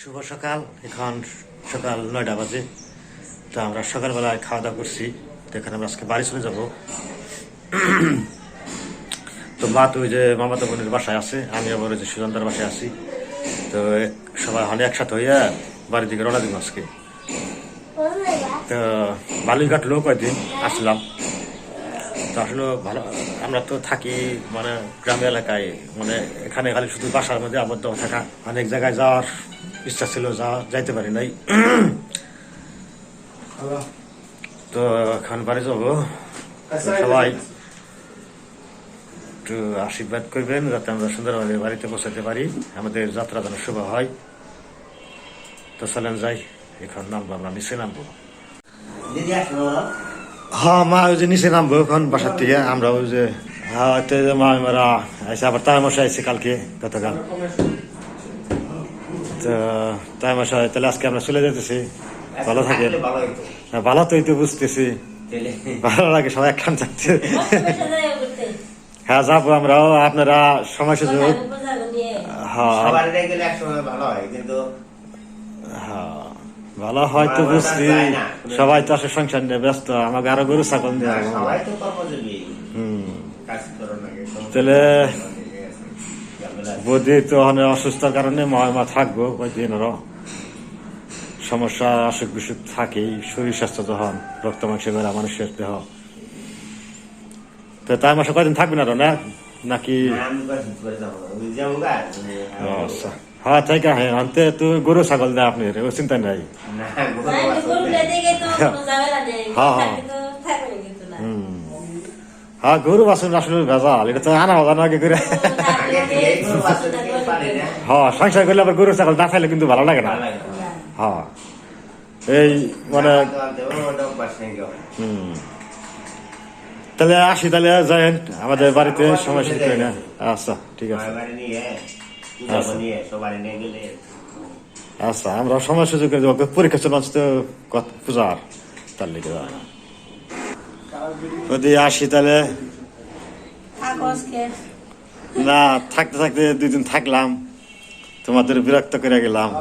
শুভ সকাল, এখন সকাল নয়টা বাজে। তো আমরা সকালবেলায় খাওয়া দাওয়া করছি, তো এখানে আমরা আজকে বাড়ি চলে যাব। তো মা তো ওই যে মামাতো বোনের বাসায় আছে, আমি আবার ওই যে সুজনদার বাসায় আছি। তো সবাই হলে একসাথে হইয়া বাড়ির দিকে রওনা দিব আজকে। তো ভালোই কাটলো কয়েকদিন আসলাম। তো আসলে ভালো আমরা তো থাকি মানে গ্রাম এলাকায় মানে এখানে খালি শুধু বাসার মধ্যে আবদ্ধ থাকা, অনেক জায়গায় যাওয়ার ইচ্ছা ছিল যা যাইতে পারি নাই। তো এখন বাড়ি যাব। তো সবাই একটু আশীর্বাদ করবেন যাতে আমরা সুন্দরভাবে বাড়িতে পৌঁছাতে পারি। আমাদের যাত্রা যেন শুভ হয়। তো চলেন যাই এখন নামবো আমরা নিচে নামবো। হ্যাঁ মা ওই যে নিচে নামবো এখন বাসার থেকে আমরা ওই যে হ্যাঁ মা মারা আইসে আবার তাই মশাই আইসে কালকে গতকাল। তো তাই মশাই তাহলে আজকে আমরা চলে যেতেছি। ভালো থাকেন। ভালো হ্যাঁ, ভালো তো এই তো বুঝতেছি ভালো লাগে সবাই একখান থাকতে। হ্যাঁ যাব আমরাও আপনারা সময় সুযোগ হ্যাঁ। সবার ভালো হয় হ্যাঁ হয়তো বুঝছি। সবাই তো আসলে সংসার নিয়ে ব্যস্ত আমাকে আরও গরু ছাগল নিয়ে হ্যাঁ, তো তাহলে বৌদি তো অনেক অসুস্থতার কারণে মা মা থাকব কয়েকদিন আরও সমস্যা অসুখ বিসুখ থাকেই শরীর স্বাস্থ্য যখন রক্ত মাংস বেড়া মানুষের দেহ। তো তাই মাসে কয়দিন থাকবেন আরও না? নাকি? আচ্ছা। হ্যাঁ তাই কা হ্যাঁ আনতে তো গরু ছাগল দেয় আপনি ও চিন্তা নাই। হ্যাঁ গরু হুম হ্যাঁ গরু বাসন আসলে ভেজাল। এটা তো আনা বাজানো আগে করে। হ্যাঁ সংসার করলে আবার গরু ছাগল না কিন্তু ভালো লাগে না। হ্যাঁ। এই মানে তাহলে আসি, তাহলে যাইন আমাদের বাড়িতে সময় শুরু করি না। আচ্ছা ঠিক আছে। আচ্ছা। আমরা সময় সুযোগ পরীক্ষা চলে আসছে তো পূজার তার লিখে যাওয়া যদি আসি তাহলে? না থাকতে থাকতে দুই দিন থাকলাম। তোমাদের বিরক্ত করে গেলাম।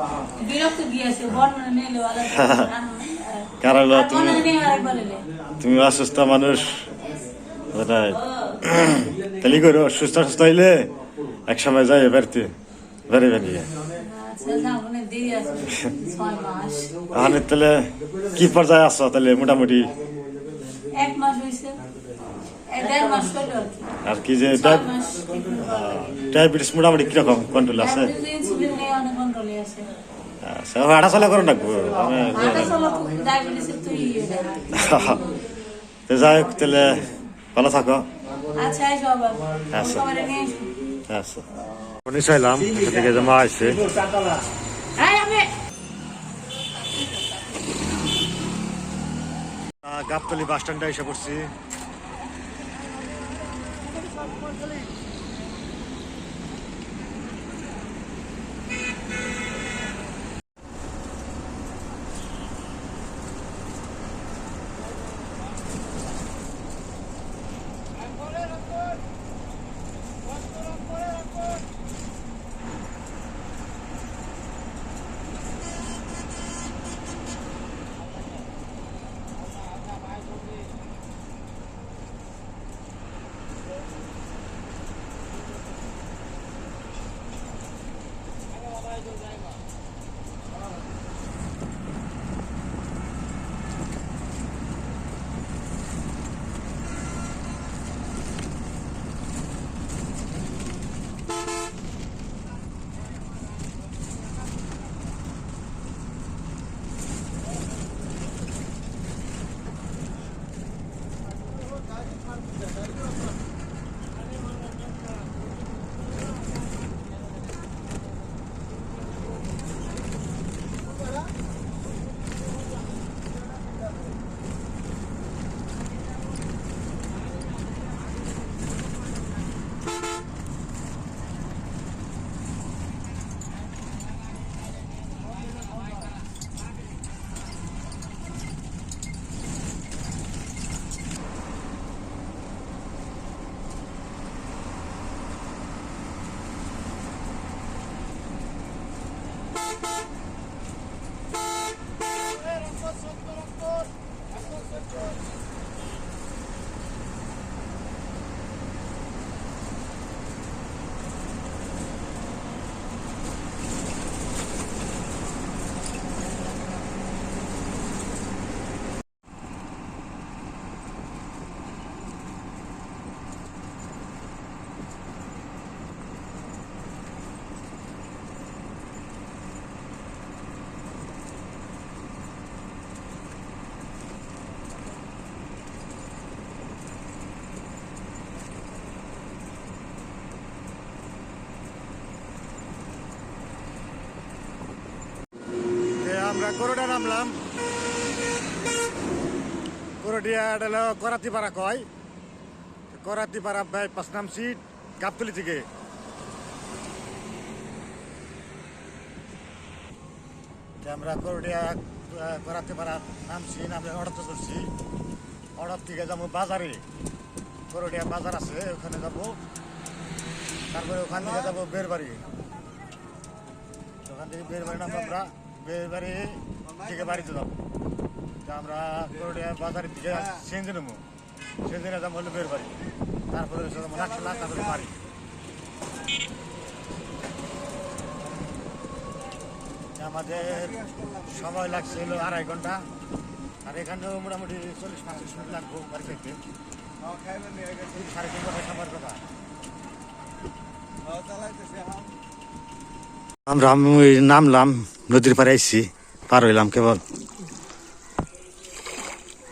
কারণ তুমি তুমি অসুস্থ মানুষ। তাহলে করো সুস্থ সুস্থ হইলে এক সময় যাই বাড়িতে বেড়ে বেরিয়ে। আচ্ছা তাহলে কি পর্যায়ে আসো তাহলে মোটামুটি এক মাস হয়েছে এই দেড় মাস হইল আর কি যে। ডায়াবেটিস মোটামুটি কীরকম? কন্ট্রোল আছে? আচ্ছা হাঁটা চলা তো যাই হোক তাহলে ভালো থাকো। আচ্ছা। আচ্ছা। আচ্ছা উনি চাইলাম থেকে জমা আসছে গাবতলি বাস স্ট্যান্ডে এসে পড়ছি। magaling. Ancora, ancora, ancora, ancora, ancora, ancora, আমরা গরুটা নামলাম। গরুটিয়া হলো করাতিপাড়া কয়? করাতিপাড়া বাইপাস নামছি গাবতলি থেকে। আমরা গরুটিয়া করাতিপাড়া নামছি, নামে অর্ডার করছি অর্ডার থেকে যাব বাজারে। গরুটিয়া বাজার আছে, ওখানে যাব। তারপরে ওখান থেকে যাব বেরবাড়ি। ওখান থেকে বেরবাড়ি নামবো আমরা। বেরবাড়ি থেকে বাড়িতে যাব। তা আমরা গরুটিয়া বাজারের দিকে সেঞ্জে নেব। সেঞ্জে যাব হলো বেরবাড়ি। তারপরে হচ্ছে যাব নাকশালা তারপরে বাড়ি। আমাদের সময় লাগছে হলো আড়াই ঘণ্টা। আর এখানেও মোটামুটি চল্লিশ পঁচিশ মিনিট লাগবো বাড়ি থেকে সাড়ে তিন ঘণ্টা সময়ের কথা। আমরা আমি নামলাম নদীর পাড়ে আইছি, পার হইলাম কেবল।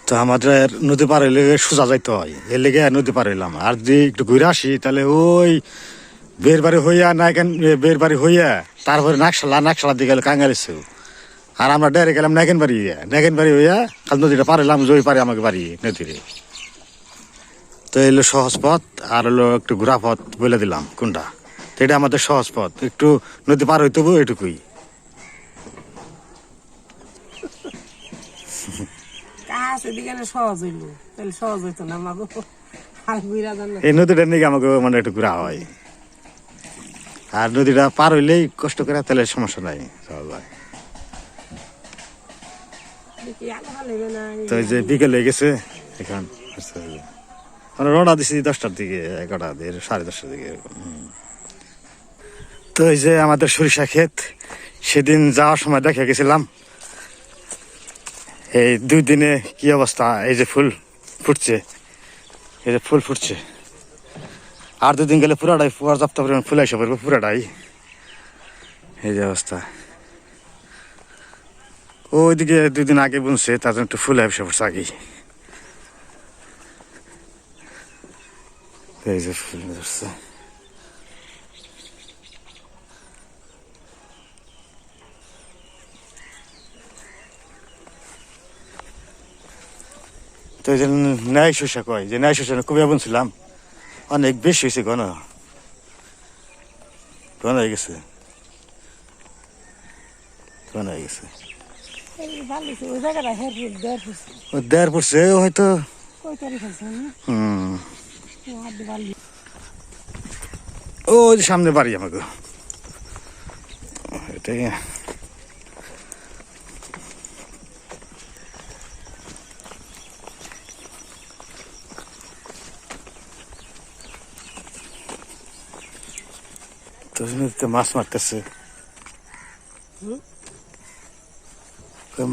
তো আমাদের নদী পার হইলে সোজা যাইতে হয়, এর লেগে নদী পার হইলাম। আর যদি একটু ঘুরে আসি, তাহলে ওই বের বাড়ি হইয়া নাইকেন বের বাড়ি হইয়া, তারপরে নাকশালা নাকশালা দিয়ে গেলে কাঙ্গালিছে আর আমরা ডাইরেক্ট গেলাম নাগেন বাড়ি হইয়া নাগেন বাড়ি হইয়া খাল নদীটা পার হইলাম জয় পারে আমাকে বাড়ি, নদীরে। তো এলো সহজ পথ, আর হলো একটু ঘোরা পথ বলে দিলাম, কোনটা? তো এটা আমাদের সহজ পথ। একটু নদী পার হইতে হবে এটুকুই এই নদীটা নিয়ে আমাকে মানে একটু ঘোরা হয়। আর নদীটা পার হইলেই কষ্ট করে তাহলে সমস্যা নাই সহজ হয় তো যে বিকেল হয়ে গেছে এখন রওনা দিছি দশটার দিকে এগারোটা দিয়ে সাড়ে দশটার দিকে এরকম। তো এই যে আমাদের সরিষা ক্ষেত, সেদিন যাওয়ার সময় দেখে গেছিলাম। এই দুই দিনে কি অবস্থা? এই যে ফুল ফুটছে। এই যে ফুল ফুটছে। আর দুদিন গেলে পুরাটাই পর্যাপ্ত পরিমাণ ফুল এসে পড়বে, পুরাটাই। এই যে অবস্থা। ওইদিকে দুই দিন আগে বুনছে, তার জন্য একটু ফুল এসে পড়ছে আগেই। এই যে ফুল ধরছে। তো এই যে ন্যায় শস্য কয় যে ন্যায় শস্য কবে বুনছিলাম অনেক বেশি হয়েছে ঘন ঘন হয়ে গেছে। ঘন হয়ে গেছে। দেড় পড়ছে হয়তো দিয়ে ও সামনে বাড়ি আমাকে এটাই। তো নদীতে মাছ মারতেছে।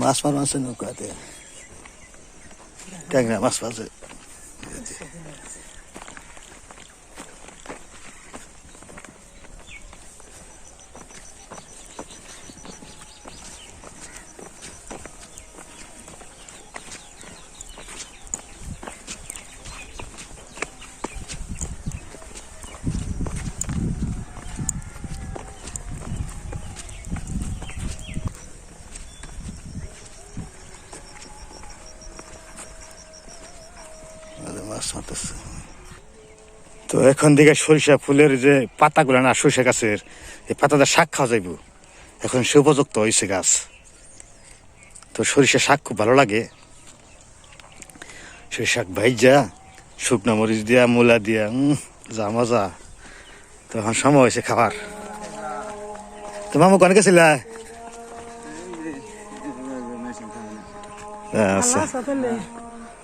মাছ মার মাছ নৌকাতে। ট্যাংরা মাছ মারছে। মারতেছে তো এখন দিকে সরিষা ফুলের যে পাতাগুলো না সরিষা গাছের এই পাতাটা শাক খাওয়া যাইব। এখন সে উপযুক্ত হয়েছে গাছ। তো সরিষা শাক খুব ভালো লাগে। সরিষা শাক ভাইজা শুকনো মরিচ দিয়া মূলা দিয়া উম, যা মজা। তো এখন সময় হয়েছে খাবার। তো মামু কনে গেছিলা? আচ্ছা। আল্লাহ সাথে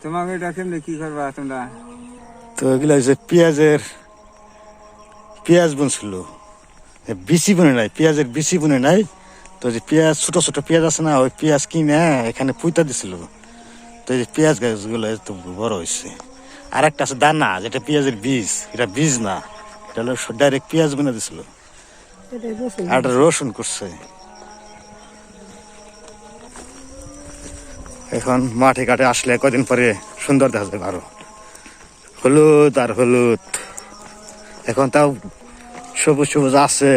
তোমাকে এটা কেমনি কি করবা তোমরা। তো এগুলো হচ্ছে পেঁয়াজের পেঁয়াজ বুনছিল। এ বিচি বুনে নাই পেঁয়াজের বিচি বুনে নাই। তো যে পেঁয়াজ ছোট ছোট পেঁয়াজ আছে না ওই পেঁয়াজ কিনে এখানে পুঁতা দিছিল। তো এই যে পেঁয়াজ গাছগুলো এত বড় হয়েছে আর একটা আছে দানা যেটা পেঁয়াজের বীজ এটা বীজ না। এটা হলো ডাইরেক্ট পেঁয়াজ বুনে দিছিল। আর রসুন করছে। এখন মাঠে ঘাটে আসলে কদিন পরে সুন্দর দেখা যাবে আরও। হলুদ আর হলুদ। এখন তাও সবুজ সবুজ আছে,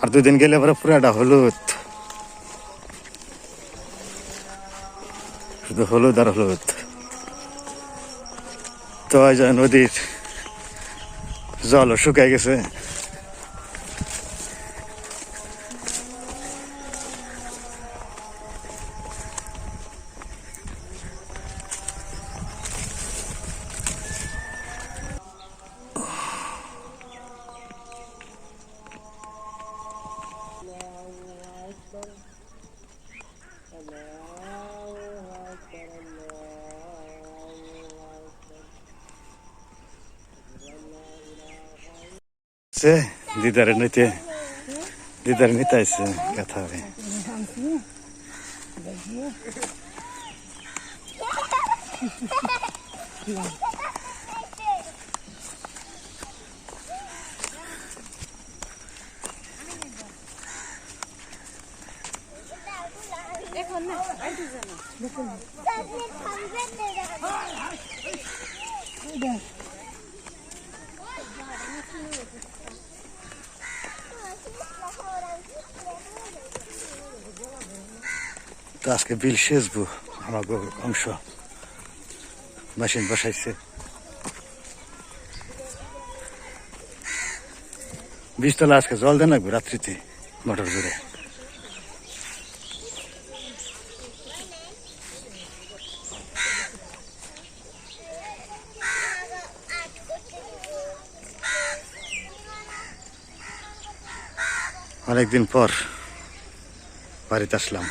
আর দুদিন গেলে পরে পুরাটা হলুদ। শুধু হলুদ আর হলুদ। তো নদীর জলও শুকায় গেছে। সে দিদারে নিতে দিদারে নিতে আসছে কথা হবে তো আজকে বিল সেচবো আমার অংশ। মেশিন বসাইছে। বীজতলা আজকে জল দেন রাত্রিতে, মোটর জুড়ে। অনেকদিন পর বাড়িতে আসলাম।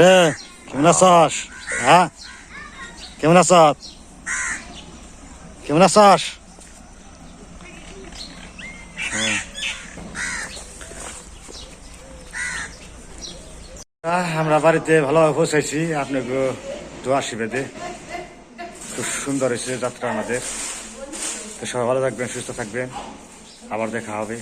রে কেমন আছস? হ্যাঁ? কেমন আছ কেমন আছস? আমরা বাড়িতে ভালোভাবে পৌঁছাইছি। আপনাকে দোয়া আশীর্বাদে। খুব সুন্দর হয়েছে যাত্রা আমাদের। তো সবাই ভালো থাকবেন, সুস্থ থাকবেন। আবার দেখা হবে।